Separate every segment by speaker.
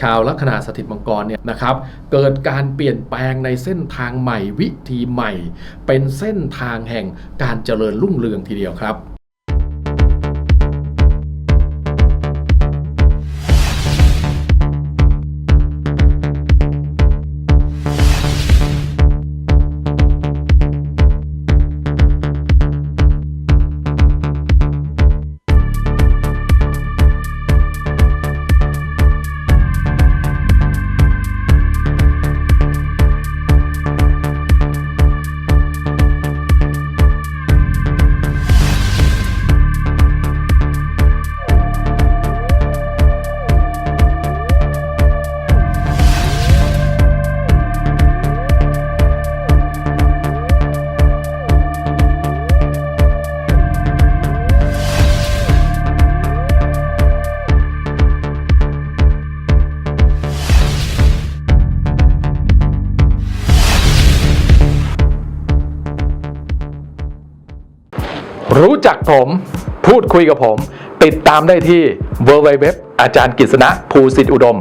Speaker 1: ชาวลัคนาสถิตมังกรเนี่ยนะครับ เกิดการเปลี่ยนแปลงในเส้นทางใหม่วิธีใหม่ เป็นเส้นทางแห่งการเจริญรุ่งเรืองทีเดียวครับ ผมพูดคุยกับผม ติดตามได้ที่ www อาจารย์กิษณะภูสิทธิอุดม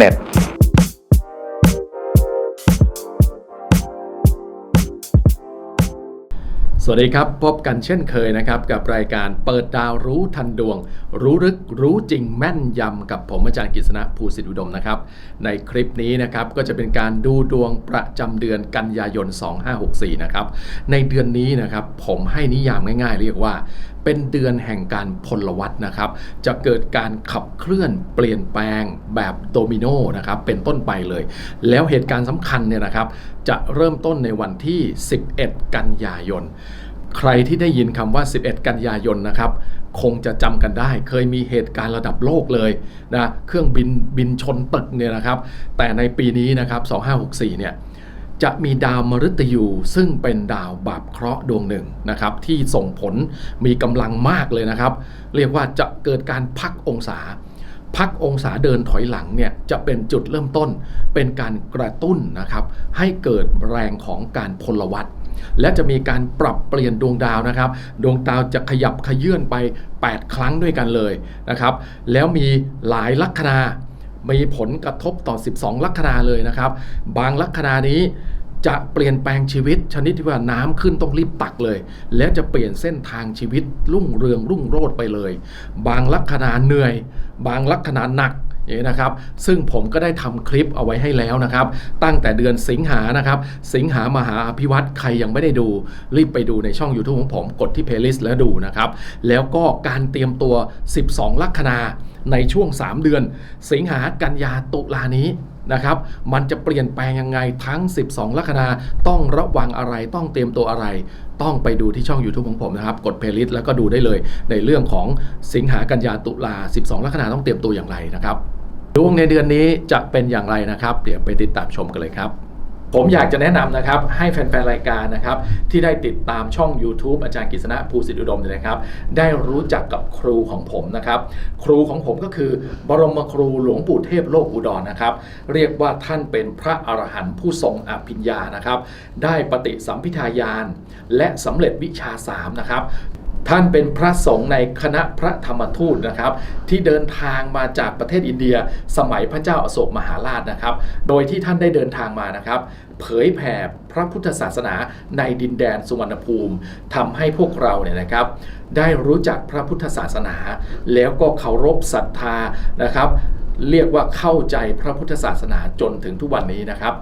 Speaker 1: .net สวัสดีครับ พบกันเช่นเคยนะครับ กับรายการเปิดดาวรู้ทันดวง รู้ลึกรู้จริงแม่นยำกับผมอาจารย์กฤษณะภูสิทธิอุดมนะครับ ในคลิปนี้นะครับก็จะเป็นการดูดวงประจำเดือนกันยายน 2564 นะครับ ในเดือนนี้นะครับผมให้นิยามง่ายๆ เรียกว่า เป็นเดือนแห่งการพลวัตนะครับ จะเกิดการขับเคลื่อนเปลี่ยนแปลงแบบโดมิโนนะครับ เป็นต้นไปเลย แล้วเหตุการณ์สำคัญเนี่ยนะครับ จะเริ่มต้นในวันที่ 11 กันยายน ใครที่ได้ยินคำว่า 11 กันยายนนะครับคงจะจำกันได้ เคยมีเหตุการณ์ระดับโลกเลยนะ เครื่องบินบินชนตึกเนี่ยนะครับ แต่ในปีนี้นะครับ 2564 เนี่ย จะมีดาวมฤตยูซึ่งเป็นดาวบาปเคราะห์ดวงหนึ่งนะครับที่ส่งผลมีกำลังมากเลยนะครับ เรียกว่าจะเกิดการพักองศา พักองศาเดินถอยหลังเนี่ยจะเป็นจุดเริ่มต้น เป็นการกระตุ้นนะครับ ให้เกิดแรงของการพลวัตและจะมีการปรับเปลี่ยนดวงดาวนะครับ ดวงดาวจะขยับขยื่นไป 8 ครั้งด้วยกันเลยนะครับ แล้วมีหลายลัคนามีผลกระทบต่อ 12 ลัคนาเลยนะครับ บางลัคนานี้ จะเปลี่ยนแปลงชีวิตชนิดที่ว่าน้ำขึ้นต้องรีบตักเลย และจะเปลี่ยนเส้นทางชีวิตรุ่งเรืองรุ่งโรจน์ไปเลย บางลัคนาเหนื่อย บางลัคนาหนักอย่างนี้นะครับ ซึ่งผมก็ได้ทำคลิปเอาไว้ให้แล้วนะครับ ตั้งแต่เดือนสิงหานะครับ สิงหามหาอภิวัตใครยังไม่ได้ดู รีบไปดูในช่อง YouTube ของผมกดที่ playlist แล้วดูนะครับ แล้วก็การเตรียมตัว 12 ลัคนาในช่วง 3 เดือน สิงหากันยาตุลานี้ นะครับ มันจะเปลี่ยนแปลงยังไงทั้ง 12 ลัคนาต้องระวังอะไรต้องเตรียมตัวอะไร ต้องไปดูที่ช่อง YouTube ของผมนะครับ กดเพลย์ลิสต์แล้วก็ดูได้เลยในเรื่องของสิงหากันยาตุลา 12 ลัคนาต้องเตรียมตัวอย่างไรนะครับดวงในเดือนนี้จะเป็นอย่างไรนะครับ เดี๋ยวไปติดตามชมกันเลยครับ ผมอยากจะแนะนำนะครับให้แฟนๆ รายการนะครับที่ได้ติดตามช่อง YouTube อาจารย์กฤษณะภูสิทธิอุดมเนี่ยนะครับ ได้รู้จักกับครูของผมนะครับ ครูของผมก็คือบรมครูหลวงปู่เทพโลกอุดรนะครับ เรียกว่าท่านเป็นพระอรหันต์ผู้ทรงอภิญญานะครับ ได้ปฏิสัมพิทายาน และสำเร็จวิชาสามนะครับ ท่านเป็นพระสงฆ์ในคณะพระธรรมทูตนะครับ ที่เดินทางมาจากประเทศอินเดีย สมัยพระเจ้าอโศกมหาราชนะครับ โดยที่ท่านได้เดินทางมานะครับ เผยแผ่พระพุทธศาสนาในดินแดนสุวรรณภูมิทำให้พวกเราเนี่ยนะครับ ได้รู้จักพระพุทธศาสนา แล้วก็เคารพศรัทธานะครับ เรียกว่าเข้าใจพระพุทธศาสนาจนถึงทุกวันนี้นะครับ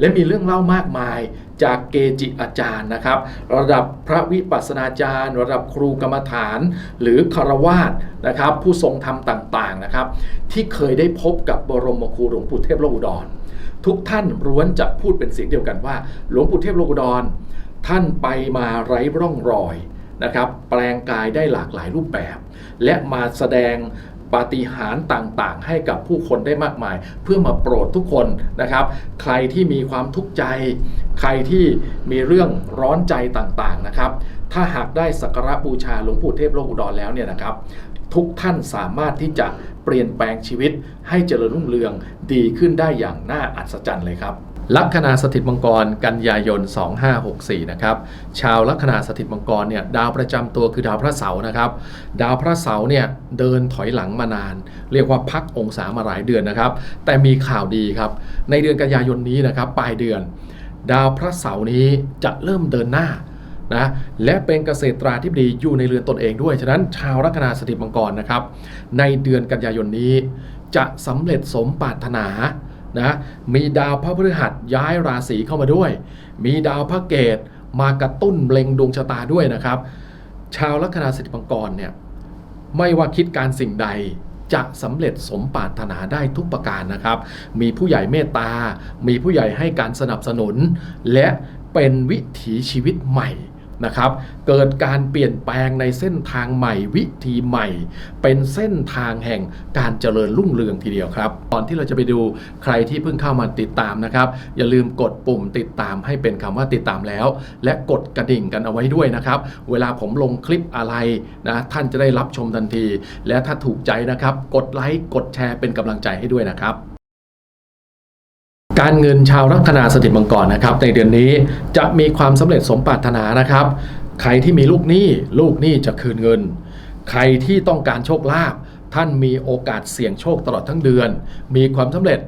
Speaker 1: และมีเรื่องเล่ามากมายจากเกจิอาจารย์นะครับ ระดับพระวิปัสสนาจารย์ ระดับครูกรรมฐาน หรือคารวาสนะครับ ผู้ทรงธรรมต่างๆนะครับ ที่เคยได้พบกับบรมครูหลวงปู่เทพโลกอุดร ทุกท่านล้วนจะพูดเป็นเสียงเดียวกันว่า หลวงปู่เทพโลกอุดร ท่านไปมาไร้ร่องรอยนะครับแปลงกายได้หลากหลายรูปแบบ และมาแสดง ปาฏิหาริย์ต่างๆ ให้กับผู้คนได้มากมาย เพื่อมาโปรดทุกคนนะครับ ใครที่มีความทุกข์ใจ ใครที่มีเรื่องร้อนใจต่างๆนะครับ ถ้าหากได้สักการะบูชาหลวงปู่เทพโลกอุดรแล้วเนี่ยนะครับทุกท่านสามารถที่จะเปลี่ยนแปลงชีวิตให้เจริญรุ่งเรืองดีขึ้นได้อย่างน่าอัศจรรย์เลยครับ ลัคนาสถิตมังกรกันยายน 2564 นะครับ ชาวลัคนาสถิตมังกรเนี่ยดาวประจำตัวคือดาวพระเสาร์นะครับ ดาวพระเสาร์เนี่ยเดินถอยหลังมานาน เรียกว่าพักองศามาหลายเดือนนะครับ แต่มีข่าวดีครับ ในเดือนกันยายนนี้นะครับปลายเดือน ดาวพระเสาร์นี้จะเริ่มเดินหน้านะและเป็นเกษตราธิบดีอยู่ในเรือนตนเองด้วย ฉะนั้นชาวลัคนาสถิตมังกรนะครับ ในเดือนกันยายนนี้จะสำเร็จสมปรารถนา นะมีดาวพระพฤหัสย้ายราศีเข้ามาด้วย มีดาวพระเกตมากระตุ้นเล็งดวงชะตาด้วยนะครับ ชาวลัคนาสถิตมังกรเนี่ยไม่ว่าคิดการสิ่งใดจะสำเร็จสมปรารถนาได้ทุกประการนะครับ มีผู้ใหญ่เมตตา มีผู้ใหญ่ให้การสนับสนุน และเป็นวิถีชีวิตใหม่ นะครับ เกิดการเปลี่ยนแปลงในเส้นทางใหม่วิธีใหม่ เป็นเส้นทางแห่งการเจริญรุ่งเรืองทีเดียวครับก่อนที่เราจะไปดูใครที่เพิ่งเข้ามาติดตามนะครับ อย่าลืมกดปุ่มติดตามให้เป็นคำว่าติดตามแล้ว และกดกระดิ่งกันเอาไว้ด้วยนะครับ เวลาผมลงคลิปอะไรนะท่านจะได้รับชมทันที และถ้าถูกใจนะครับ กดไลค์กดแชร์เป็นกำลังใจให้ด้วยนะครับ การเงินชาวลัคนาสถิตมังกรนะครับในเดือนนี้จะมีความสำเร็จสมปรารถนานะครับ ใครที่มีลูกหนี้ลูกหนี้จะคืนเงิน ใครที่ต้องการโชคลาภท่านมีโอกาสเสี่ยงโชคตลอดทั้งเดือน มีความสำเร็จ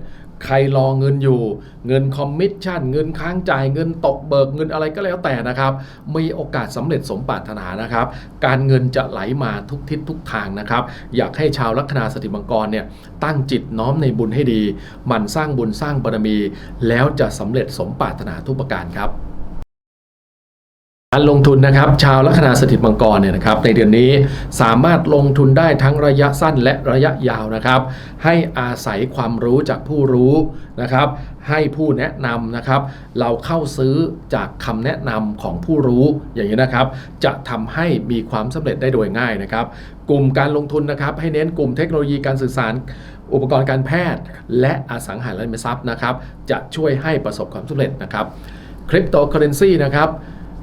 Speaker 1: ใครรอเงินอยู่ เงินคอมมิชชั่น เงินค้างจ่ายเงินตกเบิกเงินอะไรก็แล้วแต่นะครับ มีโอกาสสำเร็จสมปรารถนานะครับ การเงินจะไหลมาทุกทิศทุกทางนะครับ อยากให้ชาวลัคนาสถิตมังกรเนี่ยตั้งจิตน้อมในบุญให้ดีหมั่นสร้างบุญสร้างบารมี แล้วจะสำเร็จสมปรารถนาทุกประการครับ การลงทุนนะครับชาวลัคนาสถิตมังกรเนี่ยนะครับในเดือนนี้สามารถลงทุนได้ทั้งระยะสั้นและระยะยาวนะครับ ให้อาศัยความรู้จากผู้รู้นะครับ ให้ผู้แนะนำนะครับ เราเข้าซื้อจากคำแนะนำของผู้รู้อย่างนี้นะครับ จะทำให้มีความสำเร็จได้โดยง่ายนะครับ กลุ่มการลงทุนนะครับ ให้เน้นกลุ่มเทคโนโลยีการสื่อสารอุปกรณ์การแพทย์ และอสังหาริมทรัพย์นะครับ จะช่วยให้ประสบความสำเร็จนะครับคริปโตเคอเรนซีนะครับ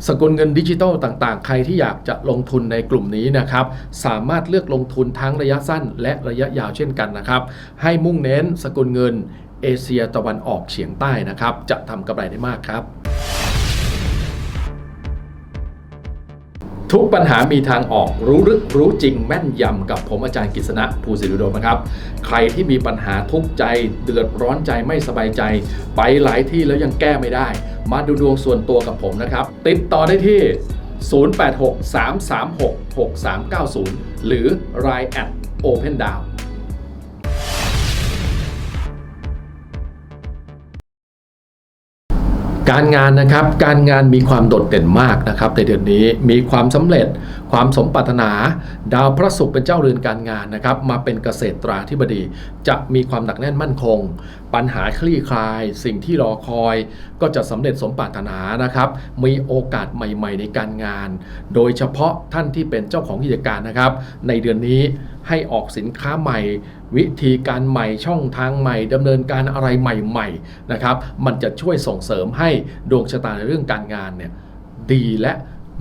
Speaker 1: สกุลเงินดิจิทัลต่างๆ ใครที่อยากจะลงทุนในกลุ่มนี้นะครับ สามารถเลือกลงทุนทั้งระยะสั้นและระยะยาวเช่นกันนะครับ ให้มุ่งเน้นสกุลเงินเอเชียตะวันออกเฉียงใต้นะครับ จะทำกำไรได้มากครับ ทุกปัญหามีทางออกรู้ลึกรู้จริงแม่นยำกับผมอาจารย์กฤษณะภูสิริโดมนะครับ ใครที่มีปัญหาทุกข์ใจ เดือดร้อนใจไม่สบายใจ ไปหลายที่แล้วยังแก้ไม่ได้ มาดูดวงส่วนตัวกับผมนะครับ ติดต่อได้ที่ 0863366390 หรือ line at open down การงานนะครับการงานมีความโดดเด่นมากนะครับในเดือนนี้มีความสำเร็จ ความสมปรารถนา ดาวพระศุกร์เป็นเจ้าเรือนการงานนะครับ มาเป็นเกษตราธิบดี จะมีความหนักแน่นมั่นคง ปัญหาคลี่คลาย สิ่งที่รอคอย ก็จะสำเร็จสมปรารถนานะครับ มีโอกาสใหม่ ๆ ในการงาน โดยเฉพาะท่านที่เป็นเจ้าของกิจการนะครับ ในเดือนนี้ให้ออกสินค้าใหม่ วิธีการใหม่ช่องทางใหม่ดำเนินการอะไรใหม่ๆนะครับ มันจะช่วยส่งเสริมให้ดวงชะตาในเรื่องการงานเนี่ยดีและ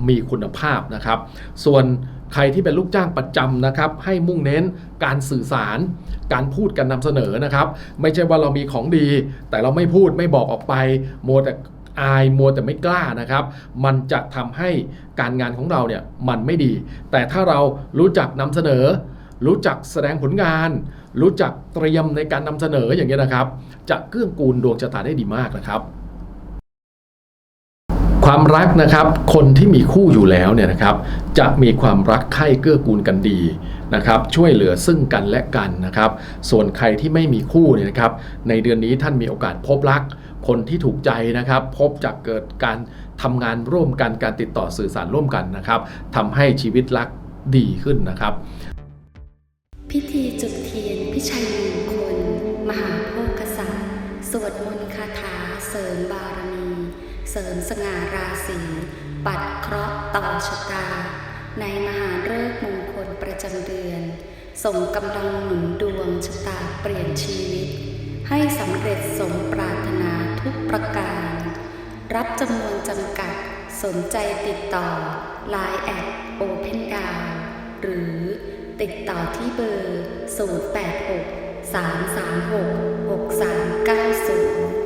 Speaker 1: มีคุณภาพนะครับ ส่วนใครที่เป็นลูกจ้างประจำนะครับ ให้มุ่งเน้นการสื่อสาร การพูดการนำเสนอนะครับ ไม่ใช่ว่าเรามีของดี แต่เราไม่พูดไม่บอกออกไปมัวแต่อายมัวแต่ไม่กล้านะครับ มันจะทำให้การงานของเราเนี่ยมันไม่ดี แต่ถ้าเรารู้จักนำเสนอ รู้จักแสดงผลงาน รู้จักเตรียมในการนำเสนออย่างนี้ยนะครับ จะเกื้อกูลดวงชะตาได้ดีมากนะครับ ความรักนะครับ คนที่มีคู่อยู่แล้วเนี่ยนะครับ จะมีความรักใคร่เกื้อกูลกันดีนะครับ ช่วยเหลือซึ่งกันและกันนะครับ ส่วนใครที่ไม่มีคู่เนี่ยนะครับ ในเดือนนี้ท่านมีโอกาสพบรัก คนที่ถูกใจนะครับ พบจากเกิดการทำงานร่วมกันการติดต่อสื่อสารร่วมกันนะครับทำให้ชีวิตรักดีขึ้นนะครับ
Speaker 2: พิธีจุดเทียนพิชัยมงคลมหาโภคศาสตริย์สวดมนต์คาถาเสริมบารมี เสริมสง่าราศีปัดเคราะห์ต่อชะตา ในมหาฤกษ์มงคลประจำเดือน ส่งกำลังหนุนดวงชะตาเปลี่ยนชีวิต ให้สำเร็จสมปรารถนาทุกประการ รับจำนวนจำกัดสนใจติดต่อ Line แอด Open d o w n หรือติดต่อที่เบอร์ 086 336 6390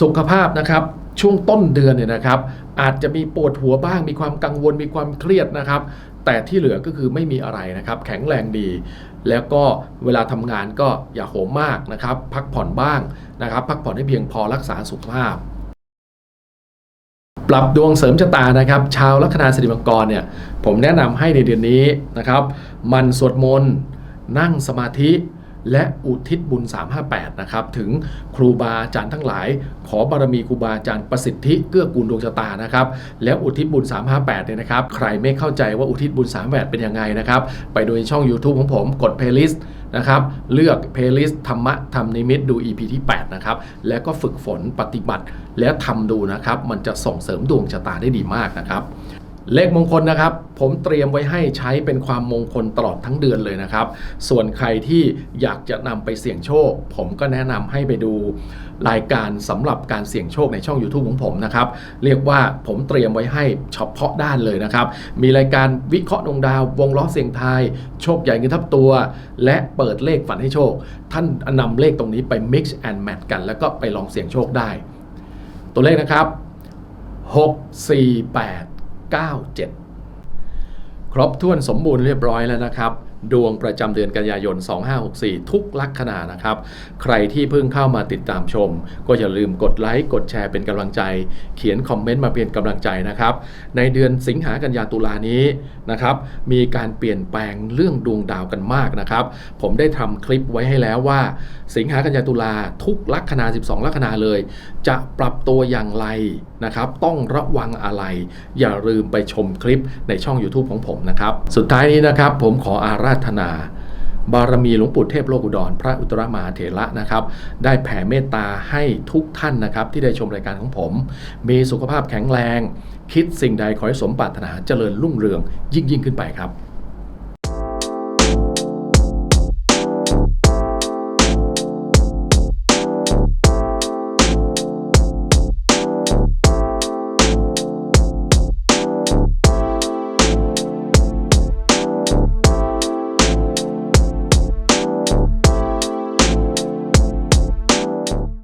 Speaker 1: สุขภาพนะครับช่วงต้นเดือนเนี่ยนะครับ อาจจะมีปวดหัวบ้าง มีความกังวลมีความเครียดนะครับ แต่ที่เหลือก็คือไม่มีอะไรนะครับ แข็งแรงดี แล้วก็เวลาทำงานก็อย่าโหมมากนะครับ พักผ่อนบ้างนะครับ พักผ่อนให้เพียงพอรักษาสุขภาพ ปรับดวงเสริมชะตานะครับ ชาวลัคนาสิริมังกรเนี่ยผมแนะนำให้ในเดือนนี้นะครับ มันสวดมนต์นั่งสมาธิ และอุทิศบุญ 358 นะครับ ถึงครูบาอาจารย์ทั้งหลาย ขอบารมีครูบาอาจารย์ประสิทธิเกื้อกูลดวงชะตานะครับ แล้วอุทิศบุญ 358 เนี่ยนะครับ ใครไม่เข้าใจว่าอุทิศบุญ 358 เป็นยังไงนะครับ ไปดูในช่อง YouTube ของผมกด playlist นะครับ เลือก playlist ธรรมะธรรมนิมิตดู EP ที่ 8 นะครับ แล้วก็ฝึกฝนปฏิบัติ แล้วทำดูนะครับ มันจะส่งเสริมดวงชะตาได้ดีมากนะครับ เลขมงคลนะครับ ผมเตรียมไว้ให้ใช้เป็นความมงคลตลอดทั้งเดือนเลยนะครับ ส่วนใครที่อยากจะนำไปเสี่ยงโชค ผมก็แนะนำให้ไปดูรายการสำหรับการเสี่ยงโชคในช่อง YouTube ของผมนะครับ เรียกว่าผมเตรียมไว้ให้เฉพาะด้านเลยนะครับ มีรายการวิเคราะห์ดวงดาว วงล้อเสี่ยงทาย โชคใหญ่เงินทับตัว และเปิดเลขฝันให้โชค ท่านนำเลขตรงนี้ไป mix and match กัน แล้วก็ไปลองเสี่ยงโชคได้ ตัวเลขนะครับ 6 4 8 9 7 ครบถ้วนสมบูรณ์เรียบร้อยแล้วนะครับ ดวงประจำเดือนกันยายน 2564 ทุกลักคนานะครับ ใครที่เพิ่งเข้ามาติดตามชม ก็อย่าลืมกดไลค์ กดแชร์เป็นกำลังใจ เขียนคอมเมนต์มาเป็นกำลังใจนะครับ ในเดือนสิงหากันยาตุลานี้นะครับ มีการเปลี่ยนแปลงเรื่องดวงดาวกันมากนะครับ ผมได้ทำคลิปไว้ให้แล้วว่า สิงหากันยาตุลาทุกลัคนา 12 ลัคนาเลย จะปรับตัวอย่างไรนะครับ ต้องระวังอะไร อย่าลืมไปชมคลิปในช่อง YouTube ของผมนะครับ สุดท้ายนี้นะครับ ผมขออาราธนา บารมีหลวงปู่เทพโลกุดร พระอุตรมหาเถระนะครับ ได้แผ่เมตตาให้ทุกท่านนะครับ ที่ได้ชมรายการของผม มีสุขภาพแข็งแรง คิดสิ่งใดขอให้สมปรารถนาเจริญรุ่งเรืองยิ่งยิ่งขึ้นไปครับ